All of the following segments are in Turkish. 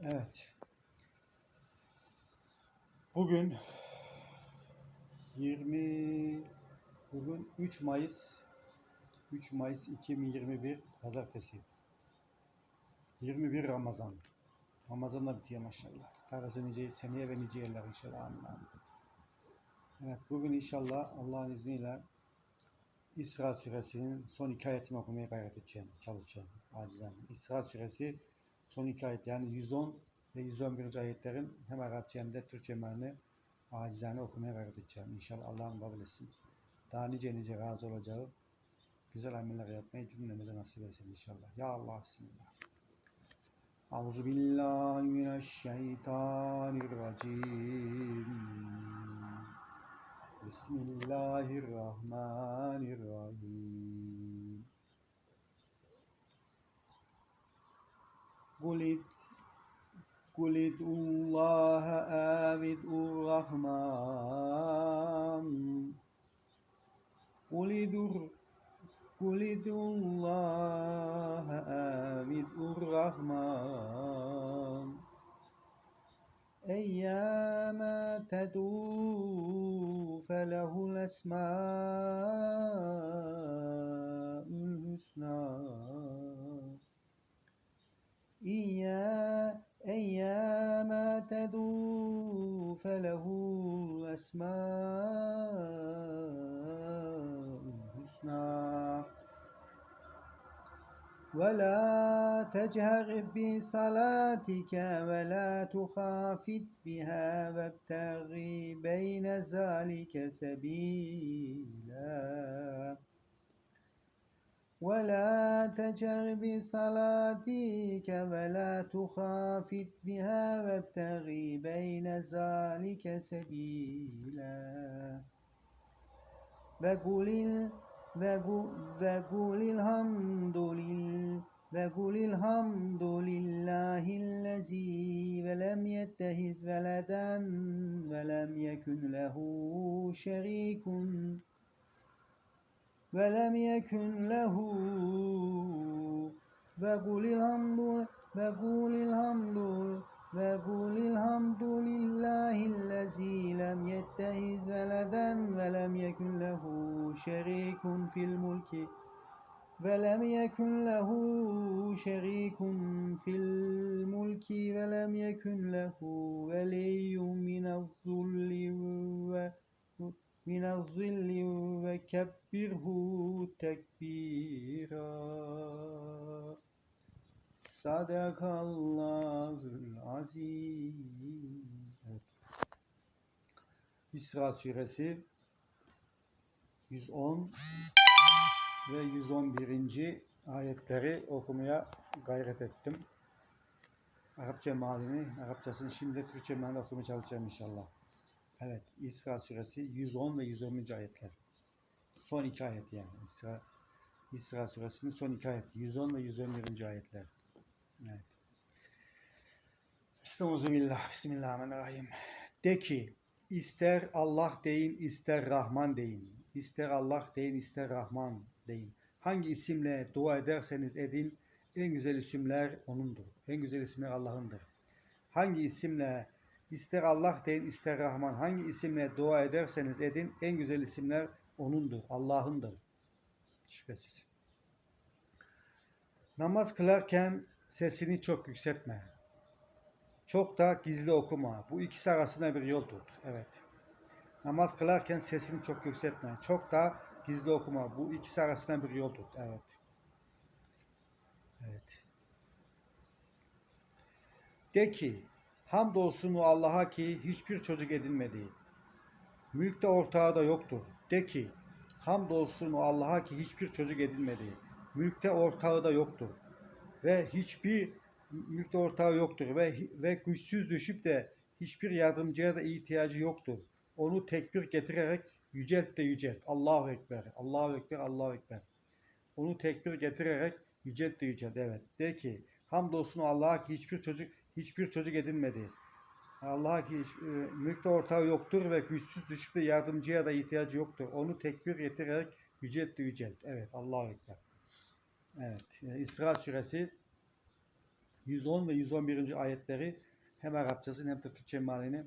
Evet. Bugün 20 bugün 3 Mayıs 3 Mayıs 2021 Pazartesi. 21 Ramazan. Ramazan da bitiyor maşallah. Darısı nice seneye ve nice yerler inşallah. Amin. Evet bugün inşallah Allah'ın izniyle İsra suresinin son iki ayetini okumaya gayret edeceğim, çalışacağım acizane. İsra suresi son iki ayet yani 110 ve 111. ayetlerin hem Arapça hem de Türkçe mealini acizane okumaya gayret edeceğim. İnşallah Allah'ın kabul etsin. Daha nice nice razı olacağı güzel ameller yapmayı cümlemize nasip etsin inşallah. Ya Allah bismillah. قل قل الله أو الرحمن قل قل الله أو الرحمن أيما تدعو فله الأسماء ولا تجهر بصلاتك ولا تخافت بها وابتغ بين ذلك سبيلا ولا تجهر بصلاتك ولا تخافت بها وابتغ بين ذلك سبيلا وقل وقل الحمد وقل الحمد لله الذي ولم يتخذ ولدا ولم يكن له شريك ولم يكن له وقل الحمد وقل الحمد يكن له شريك في الملك ولم يكن له ولي من الذل و من الظل وكبره تكبيرا Sadakallahul azim. Evet. İsra suresi 110 ve 111. ayetleri okumaya gayret ettim. Arapça malini, Arapçasını şimdi Türkçe malini okumaya çalışacağım inşallah. Evet, İsra suresi 110 ve 111. ayetler. Son iki ayet yani. İsra, İsra suresinin son iki ayeti. 110 ve 111. ayetler. Evet. Estağfirullah. Bismillahirrahmanirrahim. De ki, ister Allah deyin, ister Rahman deyin. İster Allah deyin, ister Rahman deyin. Hangi isimle dua ederseniz edin, en güzel isimler O'nundur. En güzel isimler Allah'ındır. Hangi isimle ister Allah deyin, ister Rahman. Hangi isimle dua ederseniz edin, en güzel isimler O'nundur. Allah'ındır. Şüphesiz. Namaz kılarken sesini çok yükseltme. Çok da gizli okuma. Bu ikisi arasında bir yol tut. Evet. Namaz kılarken sesini çok yükseltme. Çok da gizli okuma. Bu ikisi arasında bir yol tut. Evet. Evet. De ki, hamdolsun o Allah'a ki hiçbir çocuk edinmedi. Mülkte ortağı da yoktur. De ki, hamdolsun o Allah'a ki hiçbir çocuk edinmedi. Mülkte ortağı da yoktur. Ve hiçbir mülkte ortağı yoktur. Ve, ve güçsüz düşüp de hiçbir yardımcıya da ihtiyacı yoktur. Onu tekbir getirerek yücelt de yücelt. Allahu Ekber, Allahu Ekber, Allahu Ekber. Onu tekbir getirerek yücelt de yücelt. Evet. De ki, hamdolsun Allah'a ki hiçbir çocuk hiçbir çocuk edinmedi. Allah'a ki hiç, e, mülkte ortağı yoktur ve güçsüz düşüp de yardımcıya da ihtiyacı yoktur. Onu tekbir getirerek yücelt de yücelt. Evet. Allahu Ekber. Evet. e, İsra suresi 110 ve 111. ayetleri hem Arapçasını hem de Türkçe mealini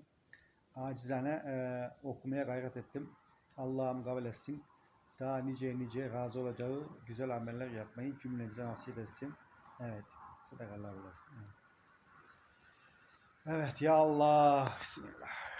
acizane e, okumaya gayret ettim. Allah'ım kabul etsin. Daha nice nice razı olacağı güzel ameller yapmayı cümlemize nasip etsin. Evet. Ve sellem. Evet. Evet ya Allah. Bismillah.